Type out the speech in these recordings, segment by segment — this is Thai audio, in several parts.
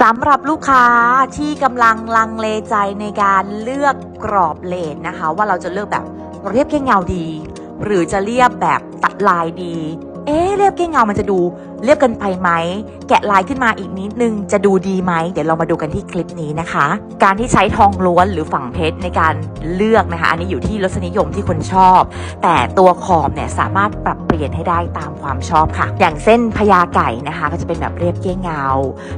สำหรับลูกค้าที่กำลังลังเลใจในการเลือกกรอบเลนนะคะ ว่าเราจะเลือกแบบเรียบแค่เงาดี หรือจะเรียบแบบตัดลายดี เอ๊เรียบแค่เงามันจะดูเรียบกินไปไหม แกะลายขึ้นมาอีกนิดนึงจะดูดีไหม เดี๋ยวเรามาดูกันที่คลิปนี้นะคะ การที่ใช้ทองล้วนหรือฝั่งเพชรในการเลือกนะคะ อันนี้อยู่ที่รสนิยมที่คนชอบ แต่ตัวขอบเนี่ยสามารถปรับเปลี่ยนให้ได้ตามความชอบค่ะ อย่างเส้นพญาไก่นะคะ ก็จะเป็นแบบเรียบเก้เงา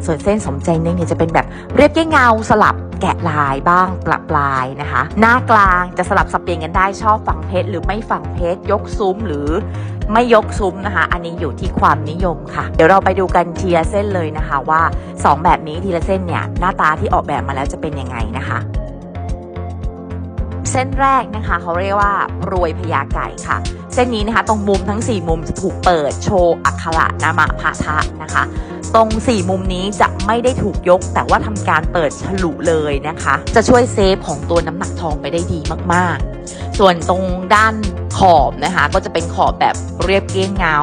ส่วนเส้นสมใจนึงเนี่ยจะเป็นแบบเรียบเก้เงาสลับแกะลายบ้างปรับลายนะคะ หน้ากลางจะสลับสับเปลี่ยนกันได้ชอบฝั่งเพชรหรือไม่ฝั่งเพชรยกซุ้มหรือ ไม่ยกซุ้มนะคะ อันนี้อยู่ที่ความนิยมค่ะ เดี๋ยวเราไปดูกันทีละเส้นเลยนะคะว่าสองแบบนี้ทีละเส้นเนี่ยหน้าตาที่ออกแบบมาแล้วจะเป็นยังไงนะคะ เส้นแรกนะคะเขาเรียกว่ารวยพญาไก่ค่ะเส้นนี้นะคะตรงมุมทั้ง 4 มุมจะถูกเปิดโชว์อักขระนามะพะทะนะคะ ตรง 4 มุมนี้จะไม่ได้ถูกยก แต่ว่าทำการเปิดฉลุเลยนะคะ จะช่วยเซฟของตัวน้ำหนักทองไปได้ดีมากๆ ส่วนตรงด้าน ขอบนะคะ ก็จะเป็นขอบแบบเรียบเกลี้ยงเงา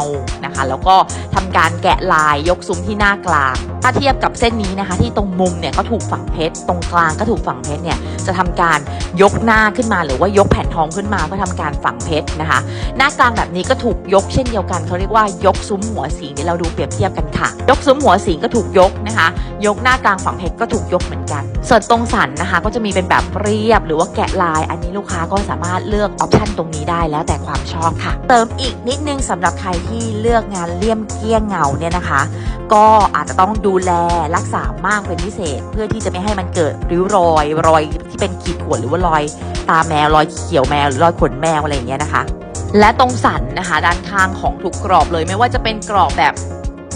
นะคะ แล้วก็ทำการแกะลายยกซุ้มที่หน้ากลาง ถ้าเทียบกับเส้นนี้นะคะ ที่ตรงมุมเนี่ยก็ถูกฝังเพชรตรงกลางก็ถูกฝังเพชรเนี่ยจะทำการยกหน้าขึ้นมา หรือว่ายกแผ่นทองขึ้นมาเพื่อทำการฝังเพชรนะคะ หน้ากลางแบบนี้ก็ถูกยกเช่นเดียวกันเขาเรียกว่ายกซุ้มหัวสีเดี๋ยวเราดูเปรียบเทียบกันค่ะ ยกซุ้มหัวสีก็ถูกยกนะคะ ยกหน้ากลางฝังเพชรก็ถูกยกเหมือนกัน ส่วนตรงสันนะคะ ก็จะมีเป็นแบบเรียบหรือว่าแกะลาย อันนี้ลูกค้าก็สามารถเลือกออปชันตรงนี้ได้แล้วแต่ความชอบค่ะ เติมอีกนิดนึงสำหรับใครที่เลือกงานเลี่ยมเกี้ยงเงาเนี่ยนะคะ ก็อาจจะต้องดูแลรักษามากเป็นพิเศษ เพื่อที่จะไม่ให้มันเกิดริ้วรอย รอยที่เป็นขีดข่วนหรือว่ารอยตาแมวรอยเขียวแมวหรือรอยขนแมวอะไรอย่างเงี้ยนะคะ และตรงสันนะคะ ด้านข้างของทุกกรอบเลยไม่ว่าจะเป็นกรอบแบบ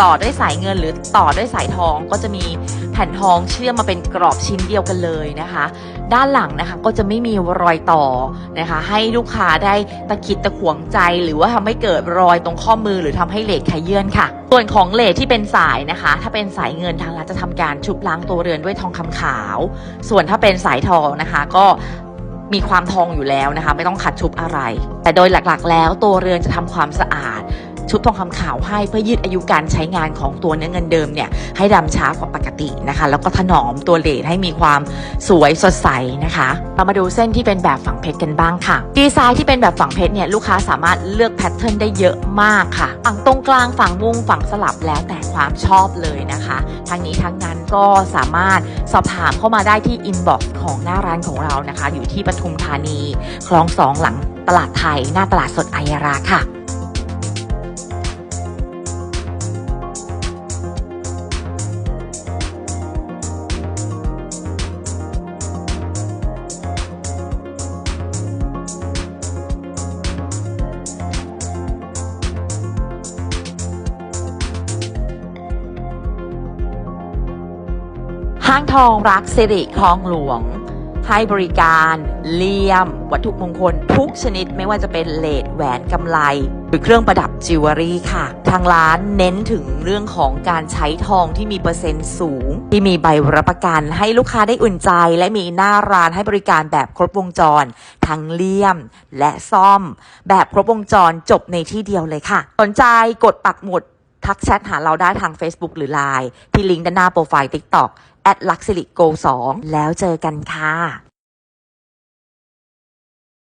ต่อด้วยสายเงินหรือต่อด้วยสายทองก็จะมีแผ่นทองเชื่อมมาเป็นกรอบชิ้นเดียวกันเลยนะคะ ด้านหลังนะคะก็จะไม่มีรอยต่อนะคะ ให้ลูกค้าได้ตะคิดตะขวงใจ หรือว่าทำให้เกิดรอยตรงข้อมือหรือทำให้เลดขยื่นค่ะ ส่วนของเลดที่เป็นสายนะคะ ถ้าเป็นสายเงินทางร้านจะทำการชุบล้างตัวเรือนด้วยทองคำขาว ส่วนถ้าเป็นสายทองนะคะก็มีความทองอยู่แล้วนะคะ ไม่ต้องขัดชุบอะไร แต่โดยหลักๆ แล้วตัวเรือนจะทำความสะอาด ชุบทองคำขาวให้เพื่อยืดอายุการใช้งานของตัวเนื้อเงินเดิมเนี่ยให้ดำช้ากว่าปกตินะคะ แล้วก็ถนอมตัวเลดให้มีความสวยสดใสนะคะ เรามาดูเส้นที่เป็นแบบฝังเพชรกันบ้างค่ะ ดีไซน์ที่เป็นแบบฝังเพชรเนี่ยลูกค้าสามารถเลือกแพทเทิร์นได้เยอะมากค่ะฝั่งตรงกลางฝั่งมุมฝั่งสลับแล้วแต่ความชอบเลยนะคะทั้งนี้ทั้งนั้นก็สามารถสอบถามเข้ามาได้ที่อินบ็อกซ์ของหน้าร้านของเรานะคะ อยู่ที่ปทุมธานี คลองสองหลังตลาดไทย หน้าตลาดสดไอยาราค่ะ ห้างทองรักสิริคลองหลวง ให้บริการเลี่ยม วัตถุมงคลทุกชนิดไม่ว่าจะเป็นเลดแหวนกำไล หรือเครื่องประดับจิวเวลรี่ค่ะ ทางร้านเน้นถึงเรื่องของการใช้ทองที่มีเปอร์เซ็นต์สูง ที่มีใบรับประกันให้ลูกค้าได้อุ่นใจ และมีหน้าร้านให้บริการแบบครบวงจร ทั้งเลี่ยมและซ่อม แบบครบวงจรจบในที่เดียวเลยค่ะ สนใจกดปักหมุด ทักแชทหาเราได้ทาง Facebook หรือ Line ที่ลิงก์ด้านหน้าโปรไฟล์ TikTok luxury go 2แล้วเจอกันค่ะ